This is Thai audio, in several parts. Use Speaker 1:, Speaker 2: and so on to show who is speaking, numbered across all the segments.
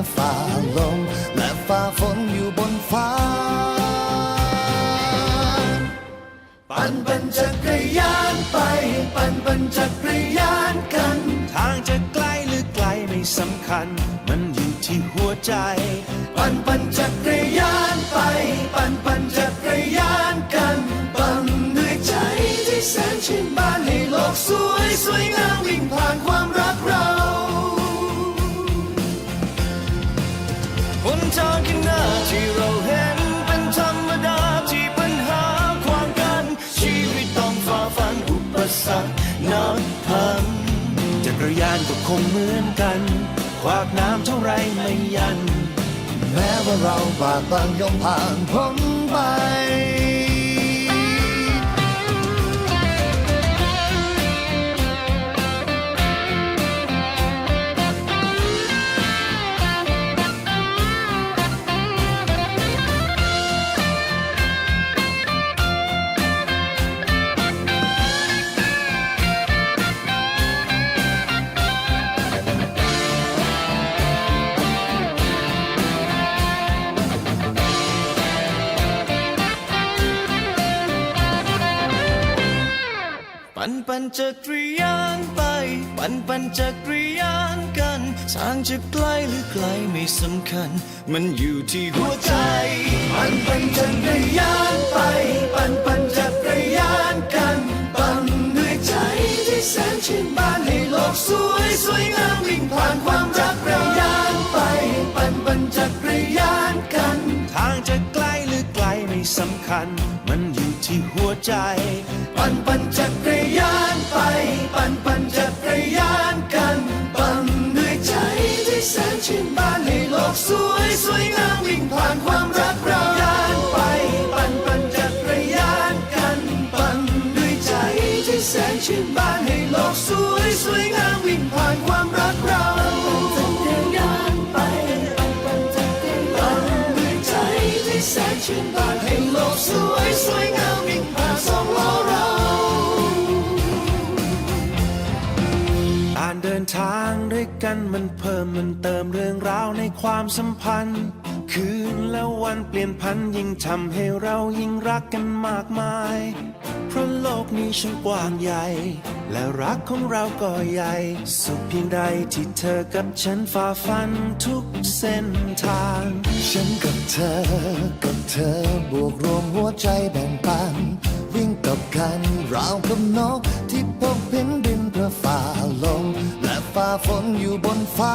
Speaker 1: อฝ่าลม และฝ่าฝนอยู่บนฟ้า
Speaker 2: ปั่นปั่นจักรยานไป ปั่นปั่นจักรยานกัน ทางจะไกลหรือไกลไม่สำคัญ มันอยู่ที่หัวใจ ปั่นปั่นจักรยานไป ปั่นปั่นจักรยานกัน ปั่นด้วยใจที่แสนชื่น สรรคนับพันจักรยานก็คงเหมือนกัน ขวากน้ำเท่าไรไม่ยัน
Speaker 1: แม้ว่าเราบากบังยอมผ่านพ้นไป
Speaker 2: ปั่นปั่นจักรยานไปปั่นปั่นจักรยานกันทางจะไกลหรือไกลไม่สำคัญ มันอยู่ที่หัวใจปั่นปั่นจักรยานไปปั่นปั่นจักรยานกันปั่นด้วยใจที่แสนชื่น สวยงามวิ่งผ่านความรักเราจักรยานไปบานด้วยใจที่แสนชื่นบานให้โลกสวยสวยงามวิ่งผ่านสองล้อเราการเดินทางด้วยกันมันเพิ่มมันเติมเรื่องราวในความสัมพันธ์ คืนและวันเปลี่ยนพันยิ่งทำให้เรายิ่งรักกันมากมาย เพราะโลกนี้ช่างกว้างใหญ่ และรักของเราก็ใหญ่ สุขเพียงใดที่เธอกับฉันฝ่าฟันทุกเส้นทาง
Speaker 1: ฉันกับเธอ กับเธอบวกรวมหัวใจแบ่งปัน วิ่งกับกันราวกับนกที่พบเห็นดินเพื่อฝ่าลมและฝ่าฝนอยู่บนฟ้า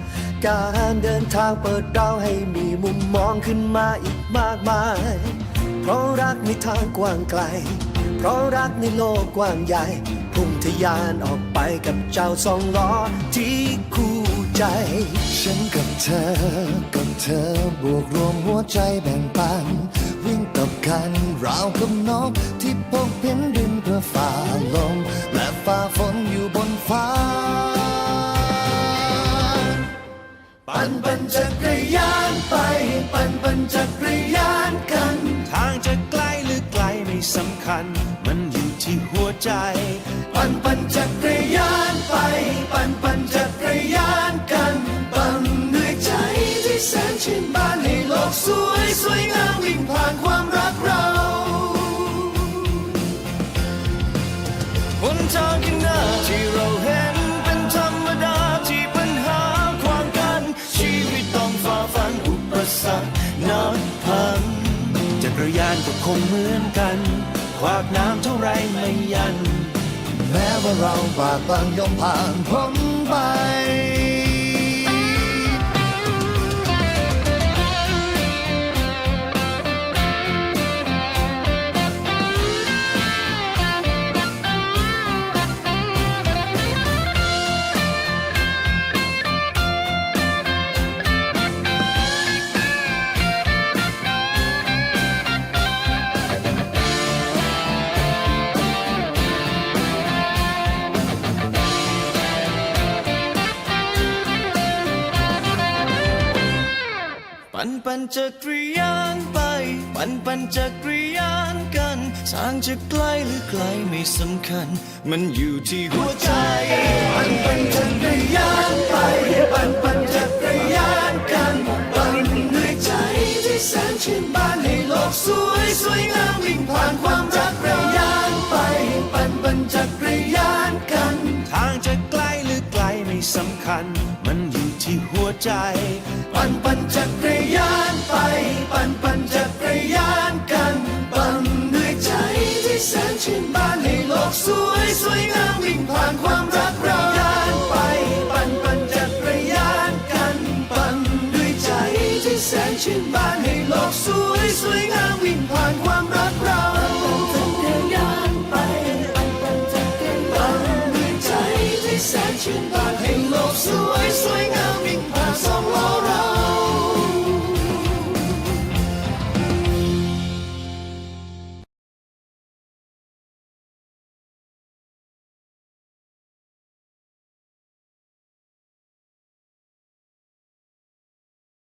Speaker 2: การเดินทางเปิดเราให้มีมุมมองขึ้นมาอีกมากมาย เพราะรักในทางกว้างไกล เพราะรักในโลกกว้างใหญ่ พุ่งทะยานออกไปกับเจ้าสองล้อที่คู่ใจ
Speaker 1: ฉันกับเธอ กับเธอบวกรวมหัวใจแบ่งปัน วิ่งกับกันราวกับนกที่พบเห็นดินเพื่อฝ่าลมและฝ่าฝนอยู่บนฟ้า
Speaker 2: ปั่นปั่นจักรยานไป ปั่นปั่นจักรยานกัน
Speaker 3: ทางจะไกลหรือไกลไม่สำคัญ มันอยู่ที่หัวใจ
Speaker 2: ปั่นปั่นจักรยานไป ปั่นานก็ค
Speaker 3: งเหมือนกัน ขวากน้ำเท่าไรไม่ยัน
Speaker 1: แม้ว่าเราบากบังยอมผ่านพ้นไป
Speaker 3: ปั่นปั่นจักรยานไป ปั่นปั่นจักรยานกัน ทางจะไกลหรือไกลไม่สำคัญ มันอยู่ที่หัวใจ
Speaker 2: ปั่นปั่นจักรยานไปปั่นปั่นจักรยานกันปั่นด้วยใจที่แสนชื่นบานให้โลกสวยสวยงามวิ่งผ่านความรักรยานไปปั่นปั่นจักรยานกัน
Speaker 3: ทางจะไกลหรือไกลไม่สำคัญมันอยู่ที่หัวใจ
Speaker 2: ปั่นปั่นจักรยาน ยานไป ปั่นปั่นจักรยานกันปั่นด้วยใจที่แสนชื่นบานให้โลกสวยสวยงามวิ่งผ่านความรักเรายานไป ปั่นปั่นจักรยานกันปั่นด้วยใจที่แสนชื่นบาน